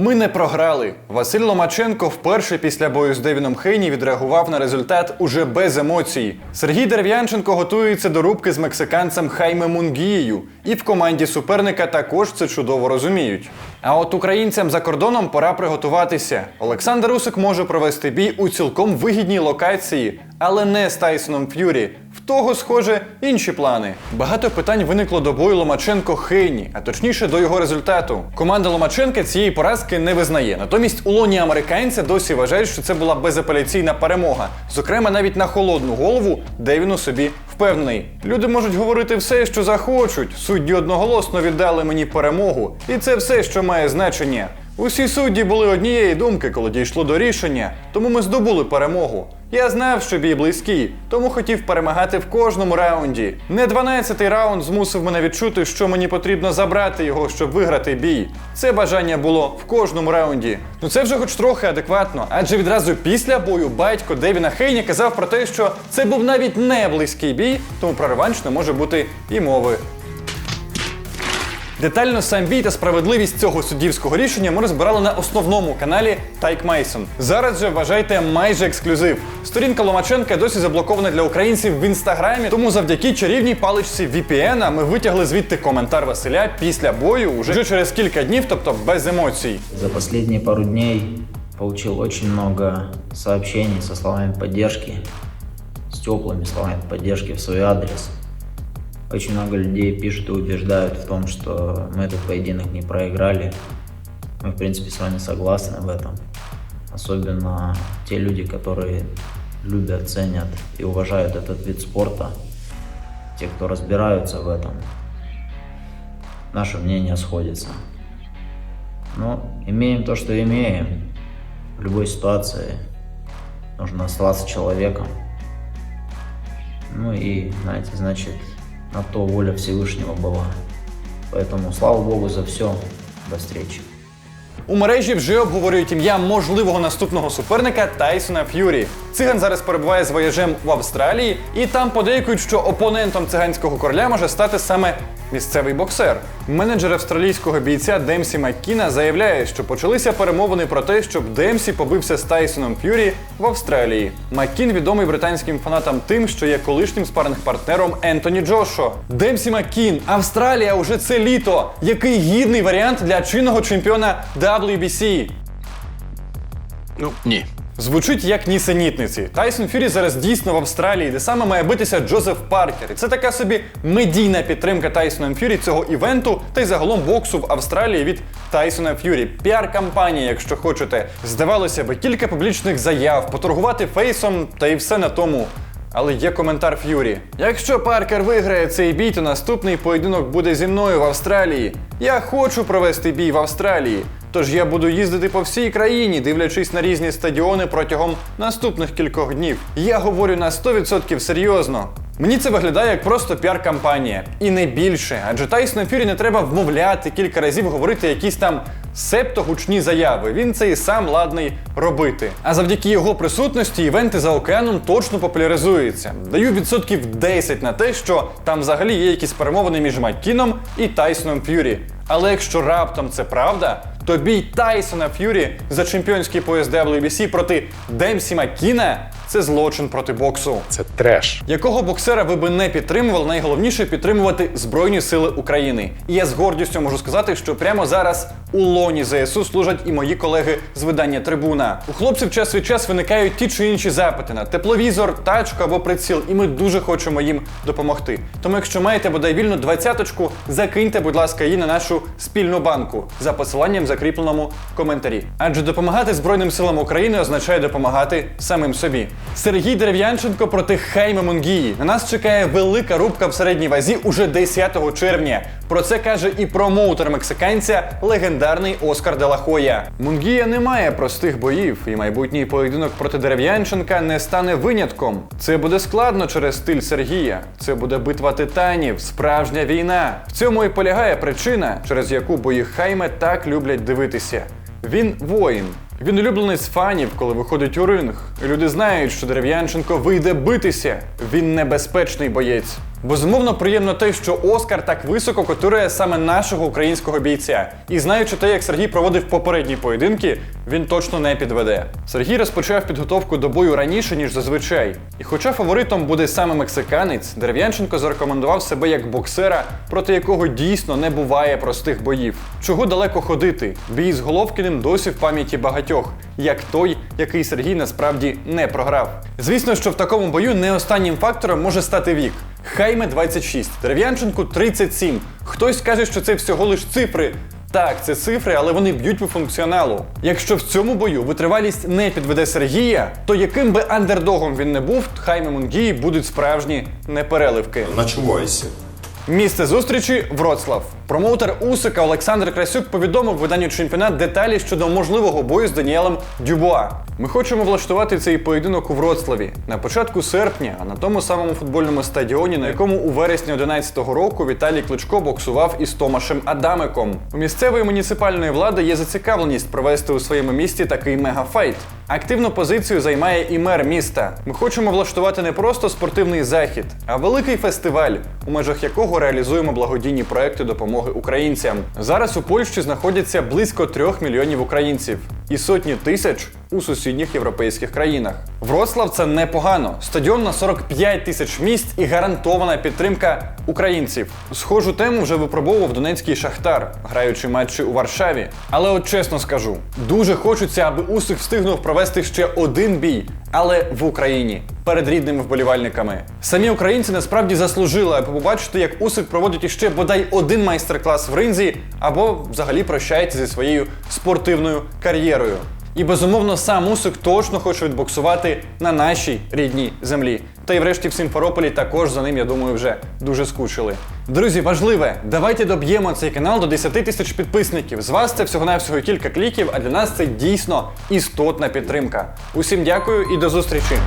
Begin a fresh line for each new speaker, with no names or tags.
Ми не програли. Василь Ломаченко вперше після бою з Девіном Хейні відреагував на результат уже без емоцій. Сергій Дерев'янченко готується до рубки з мексиканцем Хайме Мунгією, і в команді суперника також це чудово розуміють. А от українцям за кордоном пора приготуватися. Олександр Усик може провести бій у цілком вигідній локації, але не з Тайсоном Ф'юрі. В того, схоже, інші плани. Багато питань виникло до бою Ломаченко Хейні, а точніше до його результату. Команда Ломаченка цієї поразки не визнає. Натомість у лоні американця досі вважають, що це була безапеляційна перемога. Зокрема, навіть на холодну голову, де він у собі впевнений. Люди можуть говорити все, що захочуть. Судді одноголосно віддали мені перемогу, і це все, що має значення. Усі судді були однієї думки, коли дійшло до рішення, тому ми здобули перемогу. Я знав, що бій близький, тому хотів перемагати в кожному раунді. Не 12-й раунд змусив мене відчути, що мені потрібно забрати його, щоб виграти бій. Це бажання було в кожному раунді. Ну це вже хоч трохи адекватно, адже відразу після бою батько Девіна Хейні казав про те, що це був навіть не близький бій, тому про реванш не може бути і мови. Детально сам бій та справедливість цього суддівського рішення ми розбирали на основному каналі Тайк Майсон. Зараз же вважайте майже ексклюзив. Сторінка Ломаченка досі заблокована для українців в інстаграмі, тому завдяки чарівній паличці VPN ми витягли звідти коментар Василя після бою уже через кілька днів, тобто без емоцій.
За последние пару дней получил очень много сообщений со словами поддержки, с теплыми словами поддержки в свой адрес. Очень много людей пишут и убеждают в том, что мы этот поединок не проиграли. Мы, в принципе, с вами согласны в этом. Особенно те люди, которые любят, ценят и уважают этот вид спорта. Те, кто разбираются в этом. Наше мнение сходится. Но имеем то, что имеем. В любой ситуации нужно оставаться человеком. Ну и, знаете, значит, на то воля Всевышнего была. Поэтому слава Богу за все. До встречи.
У мережі вже обговорюють ім'я можливого наступного суперника Тайсона Ф'юрі. Циган зараз перебуває з вояжем в Австралії, і там подейкують, що опонентом циганського короля може стати саме місцевий боксер. Менеджер австралійського бійця Демсі Маккіна заявляє, що почалися перемовини про те, щоб Демсі побився з Тайсоном Ф'юрі в Австралії. Маккін відомий британським фанатам тим, що є колишнім спаринг-партнером Ентоні Джошо. Демсі Маккін, Австралія уже це літо. Який гідний варіант для чинного чемпіона WBC.
Ну, ні.
Звучить як нісенітниці. Тайсон Фюрі зараз дійсно в Австралії, де саме має битися Джозеф Паркер. І це така собі медійна підтримка Тайсоном Фюрі цього івенту та й загалом боксу в Австралії від Тайсона Фюрі. Піар-кампанія, якщо хочете. Здавалося би, кілька публічних заяв, поторгувати фейсом та й все на тому. Але є коментар Ф'юрі. Якщо Паркер виграє цей бій, то наступний поєдинок буде зі мною в Австралії. Я хочу провести бій в Австралії. Тож я буду їздити по всій країні, дивлячись на різні стадіони протягом наступних кількох днів. Я говорю на 100% серйозно. Мені це виглядає як просто піар-кампанія. І не більше. Адже Тайсону Фюрі не треба вмовляти кілька разів говорити якісь там септо гучні заяви. Він це і сам ладний робити. А завдяки його присутності івенти за океаном точно популяризуються. Даю відсотків 10 на те, що там взагалі є якісь перемовини між Маккіном і Тайсоном Ф'юрі. Але якщо раптом це правда, то бій Тайсона Ф'юрі за чемпіонський пояс WBC проти Демсі Маккіна це злочин проти боксу.
Це треш.
Якого боксера ви би не підтримували, найголовніше підтримувати Збройні Сили України. І я з гордістю можу сказати, що прямо зараз у лоні ЗСУ служать і мої колеги з видання Трибуна. У хлопців час від час виникають ті чи інші запити на тепловізор, тачку або приціл, і ми дуже хочемо їм допомогти. Тому, якщо маєте бодай вільну двадцяточку, закиньте, будь ласка, її на нашу спільну банку за посиланням в закріпленому коментарі. Адже допомагати Збройним силам України означає допомагати самим собі. Сергій Дерев'янченко проти Хайма Мунгії. На нас чекає велика рубка в середній вазі уже 10 червня. Про це каже і промоутер мексиканця, легендарний Оскар Делахоя. Мунгія не має простих боїв, і майбутній поєдинок проти Дерев'янченка не стане винятком. Це буде складно через стиль Сергія. Це буде битва титанів, справжня війна. В цьому і полягає причина, через яку бої Хайме так люблять дивитися. Він воїн. Він улюблений з фанів, коли виходить у ринг. Люди знають, що Дерев'янченко вийде битися. Він небезпечний боєць. Безумовно, приємно те, що Оскар так високо котирує саме нашого українського бійця. І знаючи те, як Сергій проводив попередні поєдинки, він точно не підведе. Сергій розпочав підготовку до бою раніше, ніж зазвичай. І хоча фаворитом буде саме мексиканець, Дерев'янченко зарекомендував себе як боксера, проти якого дійсно не буває простих боїв. Чого далеко ходити? Бій з Головкіним досі в пам'яті багатьох, як той, який Сергій насправді не програв. Звісно, що в такому бою не останнім фактором може стати вік. Хайме 26, Дерев'янченку 37. Хтось каже, що це всього лиш цифри. Так, це цифри, але вони б'ють по функціоналу. Якщо в цьому бою витривалість не підведе Сергія, то яким би андердогом він не був, Хайме Мунгії будуть справжні непереливки.
Начувайся.
Місце зустрічі Вроцлав. Промоутер Усика Олександр Красюк повідомив виданню чемпіонат деталі щодо можливого бою з Даніелем Дюбуа. Ми хочемо влаштувати цей поєдинок у Вроцлаві на початку серпня, а на тому самому футбольному стадіоні, на якому у вересні 11-го року Віталій Кличко боксував із Томашем Адамиком. У місцевої муніципальної влади є зацікавленість провести у своєму місті такий мегафайт. Активну позицію займає і мер міста. Ми хочемо влаштувати не просто спортивний захід, а великий фестиваль, у межах якого реалізуємо благодійні проекти допомоги українцям. Зараз у Польщі знаходяться близько трьох мільйонів українців і сотні тисяч у сусідніх європейських країнах. Вроцлав це непогано. Стадіон на 45 тисяч місць і гарантована підтримка українців. Схожу тему вже випробовував Донецький Шахтар, граючи матчі у Варшаві. Але от чесно скажу, дуже хочеться, аби Усик встигнув провести ще один бій, але в Україні перед рідними вболівальниками. Самі українці насправді заслужили, аби побачити, як Усик проводить іще бодай один майстер-клас в ринзі, або взагалі прощається зі своєю спортивною кар'єрою. І безумовно сам Усик точно хоче відбоксувати на нашій рідній землі. Та й врешті в Сімферополі також за ним, я думаю, вже дуже скучили. Друзі, важливе, давайте доб'ємо цей канал до 10 тисяч підписників. З вас це всього-навсього кілька кліків, а для нас це дійсно істотна підтримка. Усім дякую і до зустрічі!